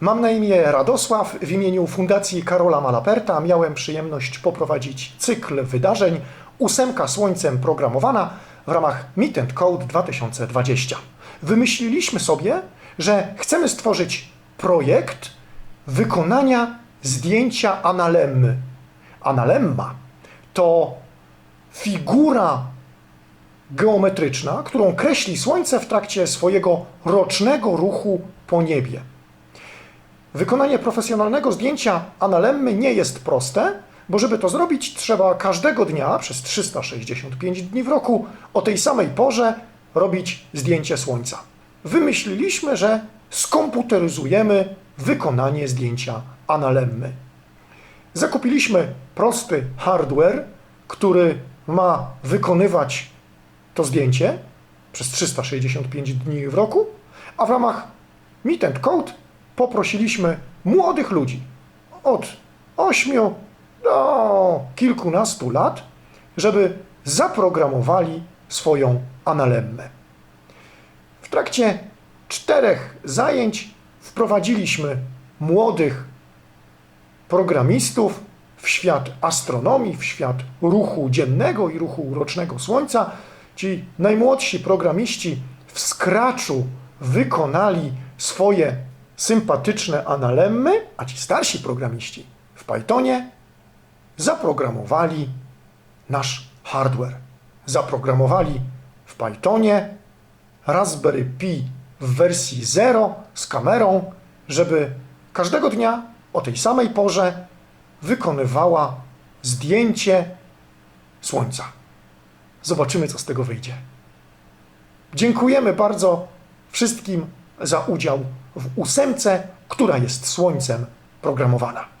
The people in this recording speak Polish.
Mam na imię Radosław. W imieniu Fundacji Karola Malaperta miałem przyjemność poprowadzić cykl wydarzeń Ósemka Słońcem programowana w ramach Meet and Code 2020. Wymyśliliśmy sobie, że chcemy stworzyć projekt wykonania zdjęcia analemmy. Analemma to figura geometryczna, którą kreśli Słońce w trakcie swojego rocznego ruchu po niebie. Wykonanie profesjonalnego zdjęcia analemmy nie jest proste, bo żeby to zrobić, trzeba każdego dnia przez 365 dni w roku o tej samej porze robić zdjęcie Słońca. Wymyśliliśmy, że skomputeryzujemy wykonanie zdjęcia analemmy. Zakupiliśmy prosty hardware, który ma wykonywać to zdjęcie przez 365 dni w roku, a w ramach Meet and Code poprosiliśmy młodych ludzi od 8 do kilkunastu lat, żeby zaprogramowali swoją analemmę. W trakcie czterech zajęć wprowadziliśmy młodych programistów w świat astronomii, w świat ruchu dziennego i ruchu rocznego Słońca. Ci najmłodsi programiści w Scratchu wykonali swoje sympatyczne analemmy, a ci starsi programiści w Pythonie zaprogramowali nasz hardware. Zaprogramowali w Pythonie Raspberry Pi w wersji 0 z kamerą, żeby każdego dnia o tej samej porze wykonywała zdjęcie Słońca. Zobaczymy, co z tego wyjdzie. Dziękujemy bardzo wszystkim za udział w ósemce, która jest Słońcem programowana.